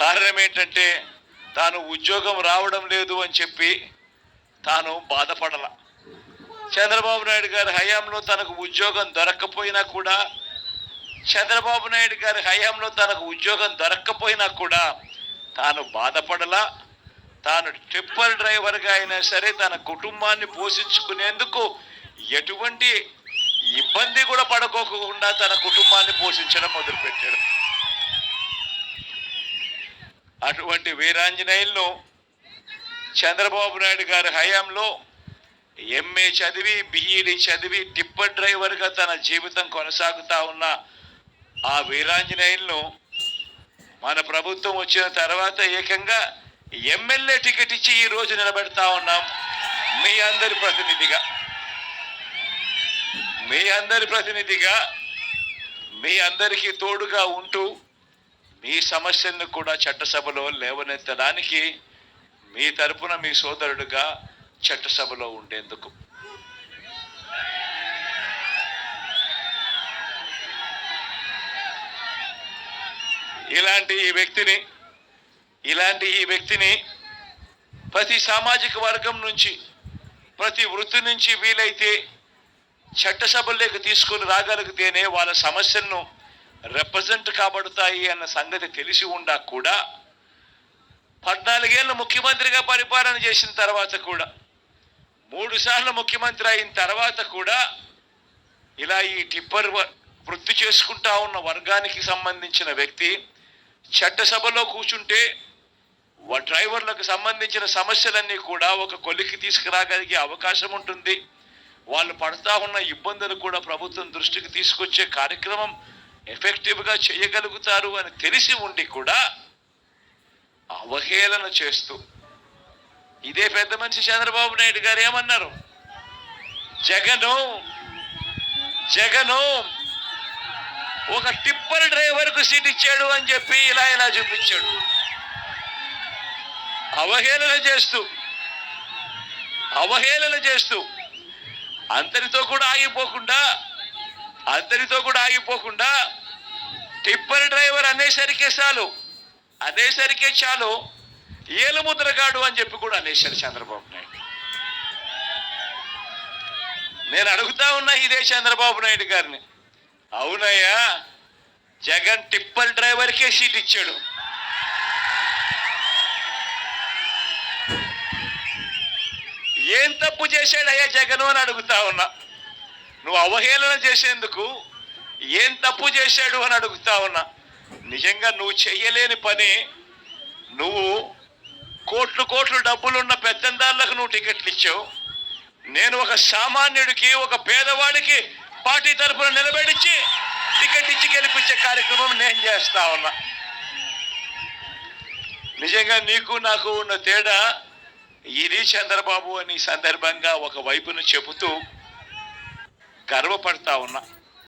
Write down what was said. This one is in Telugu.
కారణం ఏంటంటే తాను ఉద్యోగం రావడం లేదు అని చెప్పి తాను బాధపడల. చంద్రబాబు నాయుడు గారి హయాంలో తనకు ఉద్యోగం దొరక్కపోయినా కూడా చంద్రబాబు నాయుడు గారి హయాంలో తనకు ఉద్యోగం దొరక్కపోయినా కూడా తాను బాధపడలా. తాను టిప్పర్ డ్రైవర్గా అయినా సరే తన కుటుంబాన్ని పోషించుకునేందుకు ఎటువంటి ఇబ్బంది కూడా పడుకోకుండా తన కుటుంబాన్ని పోషించడం మొదలుపెట్టాడు. అటువంటి వీరాంజనేయులను చంద్రబాబు నాయుడు గారి హయాంలో ఎంఏ చదివి బిఈడి చదివి టిప్పర్ డ్రైవర్గా తన జీవితం కొనసాగుతా ఉన్న ఆ వీరాంజనేయులను మన ప్రభుత్వం వచ్చిన తర్వాత ఏకంగా ఎమ్మెల్యే టికెట్ ఇచ్చి ఈ రోజు నిలబెడతా ఉన్నాం మీ అందరి ప్రతినిధిగా. మీ అందరి ప్రతినిధిగా మీ అందరికీ తోడుగా ఉంటూ మీ సమస్యలను కూడా చట్టసభలో లేవనెత్తడానికి మీ తరపున మీ సోదరుడుగా చట్టసభలో ఉండేందుకు. ఇలాంటి ఈ వ్యక్తిని ఇలాంటి ఈ వ్యక్తిని ప్రతి సామాజిక వర్గం నుంచి ప్రతి వృత్తి నుంచి వీలైతే చట్టసభల్లోకి తీసుకొని రాగలిగితేనే వాళ్ళ సమస్యలను రిప్రజెంట్ కాబడతాయి అన్న సంగతి తెలిసి ఉండా కూడా పద్నాలుగేళ్ళు ముఖ్యమంత్రిగా పరిపాలన చేసిన తర్వాత కూడా మూడు సార్లు ముఖ్యమంత్రి అయిన తర్వాత కూడా ఇలా ఈ టిప్పర్ వృత్తి చేసుకుంటా ఉన్న వర్గానికి సంబంధించిన వ్యక్తి చట్టసభలో కూర్చుంటే డ్రైవర్లకు సంబంధించిన సమస్యలన్నీ కూడా ఒక కొలికి తీసుకురాగలిగే అవకాశం ఉంటుంది. వాళ్ళు పడతా ఉన్న ఇబ్బందులు కూడా ప్రభుత్వం దృష్టికి తీసుకొచ్చే కార్యక్రమం ఎఫెక్టివ్గా చేయగలుగుతారు అని తెలిసి ఉండి కూడా అవహేళన చేస్తూ. ఇదే పెద్ద మనిషి చంద్రబాబు నాయుడు గారు ఏమన్నారు? జగను జగను ఒక టిప్పర్ డ్రైవర్కు సీట్ ఇచ్చాడు అని చెప్పి ఇలా ఇలా చూపించాడు. అవహేళన చేస్తూ అవహేళన చేస్తూ అంతటితో కూడా ఆగిపోకుండా అందరితో కూడా ఆగిపోకుండా టిప్పర్ డ్రైవర్ అనేసరికే చాలు అనేసరికే చాలు ఏలుముద్రగాడు అని చెప్పి కూడా అనేశారు చంద్రబాబు నాయుడు. నేను అడుగుతా ఉన్నా ఇదే చంద్రబాబు నాయుడు గారిని అవునయ్యా జగన్ టిప్పర్ డ్రైవర్కే సీట్ ఇచ్చాడు. ఏం తప్పు చేశాడయ్యా జగన్ అని అడుగుతా ఉన్నా. నువ్వు అవహేళన చేసేందుకు ఏం తప్పు చేశాడు అని అడుగుతా ఉన్నా. నిజంగా నువ్వు చెయ్యలేని పని. నువ్వు కోట్లు కోట్లు డబ్బులున్న పెత్తందారులకు నువ్వు టికెట్లు ఇచ్చావు. నేను ఒక సామాన్యుడికి ఒక పేదవాడికి పార్టీ తరఫున నిలబెడిచి టికెట్ ఇచ్చి గెలిపించే కార్యక్రమం నేను చేస్తా ఉన్నా. నిజంగా నీకు నాకు ఉన్న తేడా ఇది చంద్రబాబు అని సందర్భంగా ఒక వైపును చెబుతూ గర్వపడతా ఉన్నా.